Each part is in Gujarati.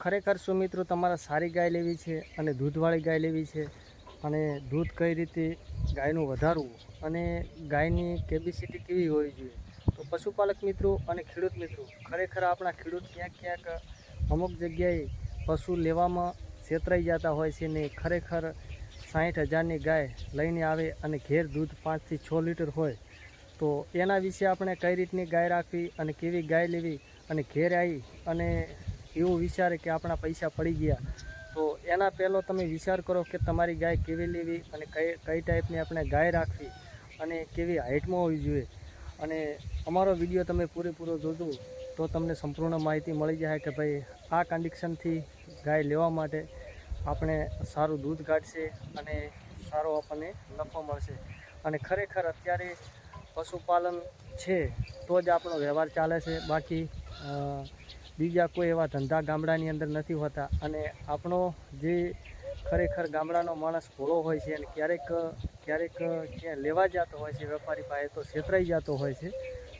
ખરેખર શું મિત્રો, તમારે સારી ગાય લેવી છે અને દૂધવાળી ગાય લેવી છે? અને દૂધ કઈ રીતે ગાયનું વધારવું? અને ગાયની કેપેસિટી કેવી હોવી જોઈએ? તો પશુપાલક મિત્રો અને ખેડૂત મિત્રો, ખરેખર આપણા ખેડૂત ક્યાંક ક્યાંક અમુક જગ્યાએ પશુ લેવામાં છેતરાઈ જતા હોય છે ને ખરેખર સાઠ હજારની ગાય લઈને આવે અને ઘેર દૂધ પાંચથી છ લીટર હોય, તો એના વિશે આપણે કઈ રીતની ગાય રાખવી અને કેવી ગાય લેવી અને ઘેર આવી અને એવું વિચારે કે આપણા પૈસા પડી ગયા. તો એના પહેલો તમે વિચાર કરો કે તમારી ગાય કેવી લેવી અને કઈ કઈ ટાઈપની આપણે ગાય રાખવી અને કેવી હાઇટમાં હોવી જોઈએ. અને અમારો વીડિયો તમે પૂરેપૂરો જોજો તો તમને સંપૂર્ણ માહિતી મળી જાય કે ભાઈ આ કન્ડિશનથી ગાય લેવા માટે આપણે સારું દૂધ કાઢશે અને સારો આપણને નફો મળશે. અને ખરેખર અત્યારે પશુપાલન છે તો જ આપણો વ્યવહાર ચાલે છે. બાકી બીજા કોઈ એવા ધંધા ગામડાની અંદર નથી હોતા. અને આપણો જે ખરેખર ગામડાનો માણસ ભોળો હોય છે અને ક્યારેક ક્યારેક ક્યાં લેવા જતો હોય છે, વેપારી પાસે તો છેતરાઈ જતો હોય છે,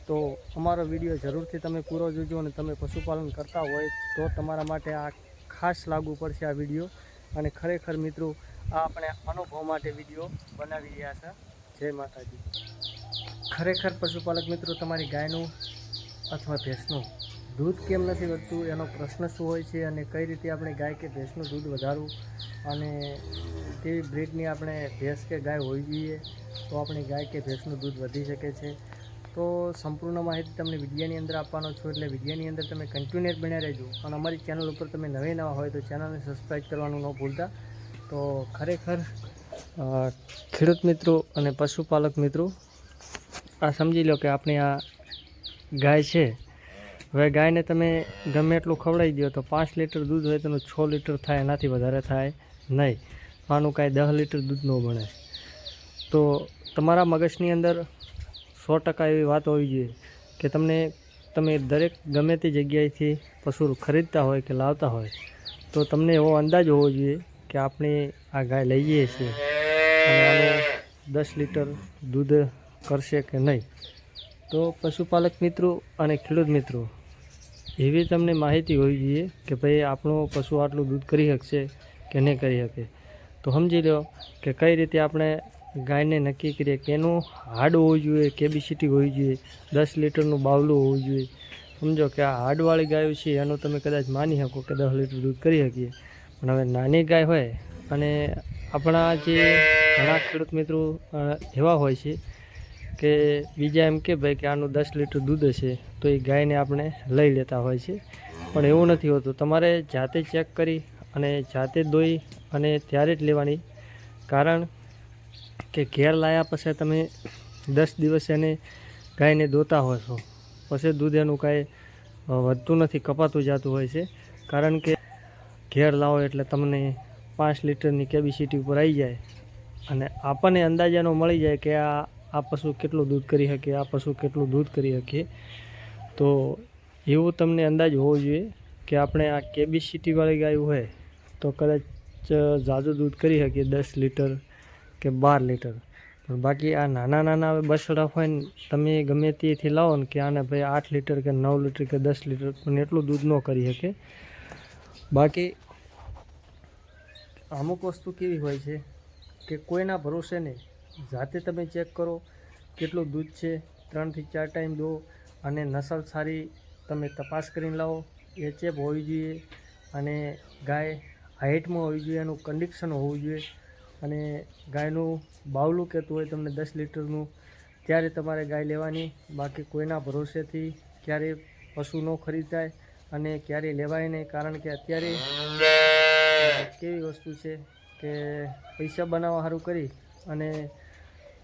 તો અમારો વીડિયો જરૂરથી તમે પૂરો જોજો અને તમે પશુપાલન કરતા હોય તો તમારા માટે આ ખાસ લાગુ પડશે આ વીડિયો. અને ખરેખર મિત્રો, આ આપણે અનુભવ માટે વીડિયો બનાવી રહ્યા છે. જય માતાજી. ખરેખર પશુપાલક મિત્રો, તમારી ગાયનું અથવા ભેંસનું દૂધ કેમ નથી વધતું? એનો પ્રશ્ન શું હોય છે અને કઈ રીતે આપણે ગાય કે ભેંસનું દૂધ વધારવું? અને કેવી બ્રીડની આપણે ભેંસ કે ગાય હોવી જોઈએ તો આપણી ગાય કે ભેંસનું દૂધ વધી શકે છે? તો સંપૂર્ણ માહિતી તમને વિડીયાની અંદર આપવાનો છું, એટલે વિડીયાની અંદર તમે કન્ટિન્યુઅર બન્યા રહેજો. અને અમારી ચેનલ ઉપર તમે નવે નવા હોય તો ચેનલને સબસ્ક્રાઈબ કરવાનું ન ભૂલતા. તો ખરેખર ખેડૂત મિત્રો અને પશુપાલક મિત્રો, આ સમજી લો કે આપણી આ ગાય છે. હવે ગાયને તમે ગમે એટલું ખવડાવી દો તો પાંચ લીટર દૂધ હોય તેનું છ લીટર થાય, એનાથી વધારે થાય નહીં. આનું કાંઈ દસ લીટર દૂધ ન બને. તો તમારા મગજની અંદર સો ટકા એવી વાત હોવી જોઈએ કે તમને, તમે દરેક ગમે તે જગ્યાએથી પશુ ખરીદતા હોય કે લાવતા હોય, તો તમને એવો અંદાજ હોવો જોઈએ કે આપણે આ ગાય લઈએ છીએ અને દસ લીટર દૂધ કરશે કે નહીં. તો પશુપાલક મિત્રો અને ખેડૂત મિત્રો એવી તમને માહિતી હોવી જોઈએ કે ભાઈ આપણું પશુ આટલું દૂધ કરી શકશે કે નહીં કરી શકે. તો સમજી લો કે કઈ રીતે આપણે ગાયને નક્કી કરીએ કે એનું હાડ હોવું જોઈએ કેબિસિટી હોવી જોઈએ, દસ લીટરનું બાવલું હોવું જોઈએ. સમજો કે આ હાડવાળી ગાયો છે, એનું તમે કદાચ માની શકો કે દસ લીટર દૂધ કરી શકીએ. પણ હવે નાની ગાય હોય અને આપણા જે ઘણા ખેડૂત મિત્રો એવા હોય છે કે બીજા એમ કે ભાઈ કે આનું દસ લીટર દૂધ હશે, તો એ ગાયને આપણે લઈ લેતા હોય છે. પણ એવું નથી હોતું. તમારે જાતે ચેક કરી અને જાતે દોઈ અને ત્યારે જ લેવાની. કારણ કે ઘેર લાયા પછી તમે દસ દિવસ એને ગાયને દોતા હોય છો. પછી દૂધ એનું કાંઈ વધતું નથી, કપાતું જતું હોય છે. કારણ કે ઘેર લાવો એટલે તમને પાંચ લીટરની કેબિસિટી ઉપર આવી જાય. અને આપણને અંદાજાનો મળી જાય કે આ આ પશુ કેટલું દૂધ કરી શકે, આ પશુ કેટલું દૂધ કરી શકે. તો એવું તમને અંદાજ હોવો જોઈએ કે આપણે આ કેબિસિટીવાળી ગાય હોય તો કદાચ ઝાઝું દૂધ કરી શકીએ, દસ લીટર કે બાર લીટર. પણ બાકી આ નાના નાના બસડા હોય ને, તમે ગમે તેથી લાવો ને કે આને ભાઈ આઠ લીટર કે નવ લીટર કે દસ લીટર, પણ એટલું દૂધ ન કરી શકે. બાકી અમુક વસ્તુ કેવી હોય છે કે કોઈના ભરોસે નહીં. જાતે તમે ચેક કરો કેટલું દૂધ છે, ત્રણથી ચાર ટાઈમ દો અને નસલ સારી તમે તપાસ કરીને લાવો. એચએફ હોવી જોઈએ અને ગાય હાઇટમાં હોવી જોઈએ, એનું કન્ડિક્શન હોવું જોઈએ અને ગાયનું બાવલું કહેતું હોય તમને દસ લીટરનું, ત્યારે તમારે ગાય લેવાની. બાકી કોઈના ભરોસેથી ક્યારે પશુ ન ખરીદાય અને ક્યારે લેવાય નહીં, કારણ કે અત્યારે કેવી વસ્તુ છે કે પૈસા બનાવવા સારું કરી અને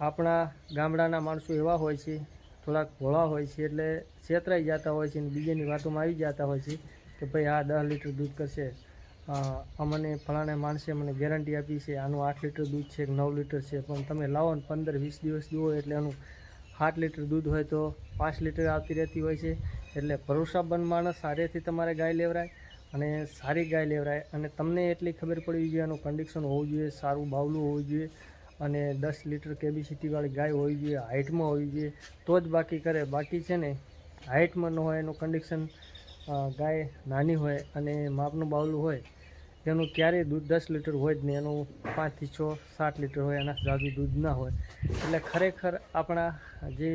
આપણા ગામડાના માણસો એવા હોય છે, થોડાક ભોળા હોય છે, એટલે છેતરાઈ જતા હોય છે અને બીજાની વાતોમાં આવી જતા હોય છે કે ભાઈ આ દસ લીટર દૂધ કરશે. અમને ફલાણા માણસે મને ગેરંટી આપી છે, આનું આઠ લીટર દૂધ છે, નવ લીટર છે, પણ તમે લાવો ને પંદર વીસ દિવસ દો એટલે આનું આઠ લીટર દૂધ હોય તો પાંચ લીટર આવતી રહેતી હોય છે. એટલે ભરોસાબંધ માણસ સારેથી તમારે ગાય લેવરાય અને સારી ગાય લેવરાય. અને તમને એટલી ખબર પડવી જોઈએ, એનું કન્ડિશન હોવું જોઈએ, સારું બાવલું હોવું જોઈએ. અને દસ લીટર કેબિસિટીવાળી ગાય હોવી જોઈએ હાઇટમાં હોવી જોઈએ, તો જ બાકી કરે. બાકી છે ને હાઇટમાં ન હોય એનું કન્ડિશન ગાય નાની હોય અને માપનું બાવલું હોય તેનું ક્યારેય દૂધ દસ લીટર હોય જ નહીં. એનું પાંચથી છ, સાત લીટર હોય, એના જાજુ દૂધ ના હોય. એટલે ખરેખર આપણા જે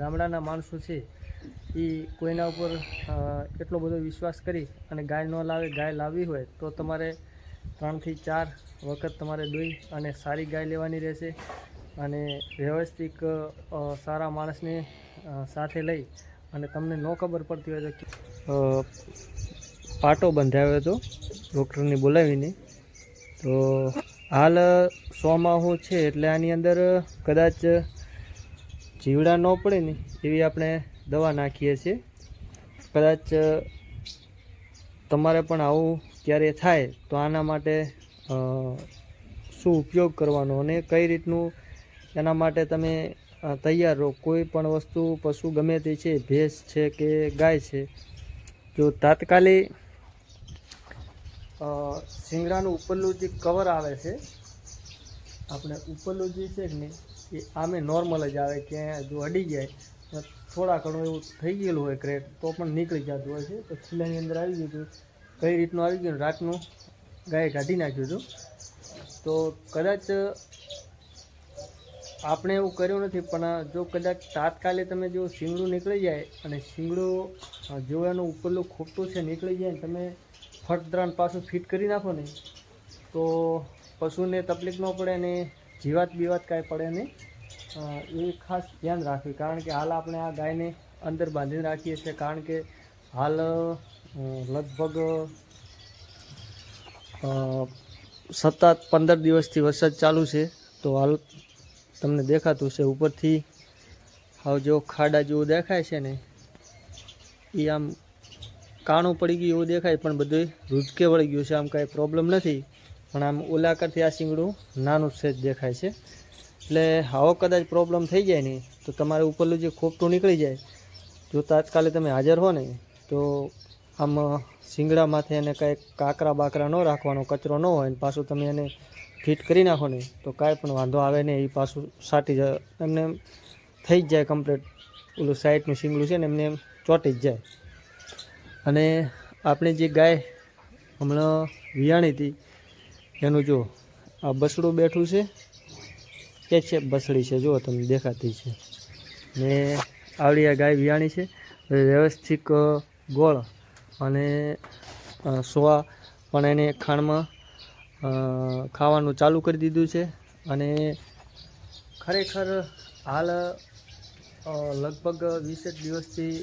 ગામડાના માણસો છે એ કોઈના ઉપર એટલો બધો વિશ્વાસ કરી અને ગાય ન લાવે, ગાય લાવવી હોય, તો તમારે ત્રણથી ચાર વખત તમારે દોઈ અને સારી ગાય લેવાની રહેશે અને વ્યવસ્થિત સારા માણસને સાથે લઈ અને તમને ન ખબર પડતી હોય તો પાટો બંધાવ્યો હતો ડૉક્ટરને બોલાવીને. તો હાલ સોમાં હું છે એટલે આની અંદર કદાચ જીવડા ન પડે ને એવી આપણે દવા નાખીએ છીએ. કદાચ તમારે પણ આવું ક્યારે થાય, તો આના માટે શું ઉપયોગ કરવાનો અને કઈ રીતનું એના માટે તમે તૈયાર રહો. કોઈ પણ વસ્તુ પશુ ગમે તે છે, ભેંસ છે કે ગાય છે, જો તાત્કાલિક શિંગડાનું ઉપરનું જે કવર આવે છે, આપણે ઉપરનું જે છે ને, એ આમે નોર્મલ જ આવે કે જો અડી જાય થોડા ઘણું એવું થઈ ગયેલું હોય ક્રેક, તો પણ નીકળી જતું હોય છે. તો ખીલાની અંદર આવી ગયું કઈ રીતનું આવી ગયું રાતનું ગાય કાઢી નાખ્યું હતું. તો કદાચ આપણે એવું કર્યું નથી, પણ જો કદાચ તાત્કાલિક તમે જો શિંગડું નીકળી જાય અને શિંગડું જો એનું ઉપરનું ખોટું છે, નીકળી જાય તમે ફટદ્રાન પાછું ફિટ કરી નાખો ને, તો પશુને તકલીફ ન પડે અને જીવાત બીવાત કાંઈ પડે નહીં. એ ખાસ ધ્યાન રાખવી કારણ કે હાલ આપણે આ ગાયને અંદર બાંધીને રાખીએ છીએ, કારણ કે હાલ લગભગ સતત પંદર દિવસથી વરસાદ ચાલુ છે. તો હાલ તમને દેખાતું છે ઉપરથી. હાવ જેવો ખાડા જેવું દેખાય છે ને. એ આમ કાણું પડી ગયું એવું દેખાય, પણ બધું રૂચકે વળી ગયું છે. આમ કાંઈ પ્રોબ્લેમ નથી. પણ આમ ઓલા કરતી આ શીંગડું નાનું છે જ દેખાય છે. એટલે આવો કદાચ પ્રોબ્લેમ થઈ જાય ને, તો તમારે ઉપરનું જે ખોપટું નીકળી જાય, જો તાત્કાલિક તમે હાજર હો ને તો આમ શીંગડા એને કાંઈ કાકરા બાકરા ન રાખવાનો, કચરો ન હોય ને પાછું તમે એને ફિટ કરી નાખો ને, તો કાંઈ પણ વાંધો આવે નહીં એ પાછું સાટી જાય એમને એમ થઈ જ જાય કમ્પ્લીટ ઓલું સાઈડનું શિંગડું છે ને, એમને એમ ચોંટી જ જાય. અને આપણે જે ગાય હમણાં વિયાણી હતી, એનું જો આ બસડું બેઠું છે, એ છે બસડી છે જો તમને દેખાતી છે. ને આવડી આ ગાય વિયાણી છે. વ્યવસ્થિત ગોળ અને સોવા પણ એને ખાણમાં ખાવાનું ચાલુ કરી દીધું છે. અને ખરેખર હાલ લગભગ વીસેક દિવસથી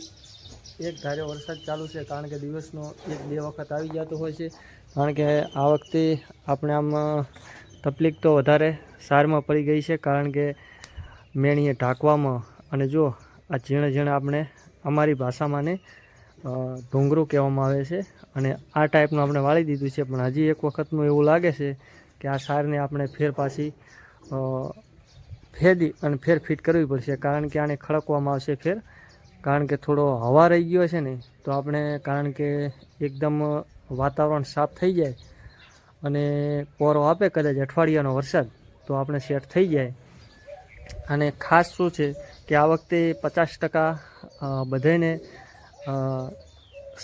એક ધારે વરસાદ ચાલુ છે, કારણ કે દિવસનો એક બે વખત આવી જતો હોય છે. કારણ કે આ વખતે આપણે આમ તકલીફ તો વધારે સારમાં પડી ગઈ છે, કારણ કે મેણીએ ઢાંકવામાં અને જો આ ઝીણે ઝીણે આપણે અમારી ભાષામાં ને અ, કહેવામાં આવે છે. અને આ ટાઈપનું આપણે વાળી દીધું છે. પણ હજી એક વખતનું એવું લાગે છે કે આ સારને આપણે ફેર પાછી ફેદી અને ફેર ફિટ કરવી પડશે. કારણ કે આને ખડકવામાં આવશે ફેર. કારણ કે થોડો હવા રહી ગયો છે ને તો આપણે કારણ કે એકદમ વાતાવરણ સાફ થઈ જાય અને પોરો આપે કદાચ અઠવાડિયાનો વરસાદ તો આપણે સેટ થઈ જાય. અને ખાસ શું છે કે આ વખતે પચાસ ટકા બધાને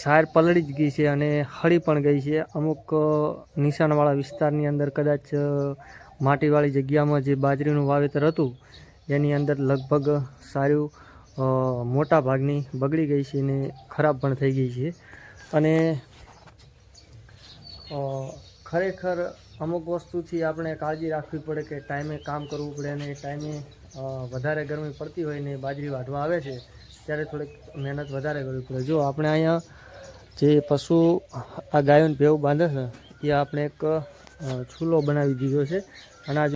સાર પલળી જ ગઈ છે અને હળી પણ ગઈ છે. અમુક નિશાનવાળા વિસ્તારની અંદર કદાચ માટીવાળી જગ્યામાં જે બાજરીનું વાવેતર હતું, એની અંદર લગભગ સારું મોટા ભાગની બગડી ગઈ છે ને ખરાબ પણ થઈ ગઈ છે. અને ખરેખર અમુક વસ્તુથી આપણે કાળજી રાખવી પડે કે ટાઈમે કામ કરવું પડે અને ટાઈમે વધારે ગરમી પડતી હોય ને બાજરી વાઢવા આવે છે ત્યારે થોડીક મહેનત વધારે કરવી પડે. જો આપણે અહીંયા જે પશુ આ ગાયોને ભેવ બાંધે છે એ આપણે એક છૂલો બનાવી દીધો છે. અને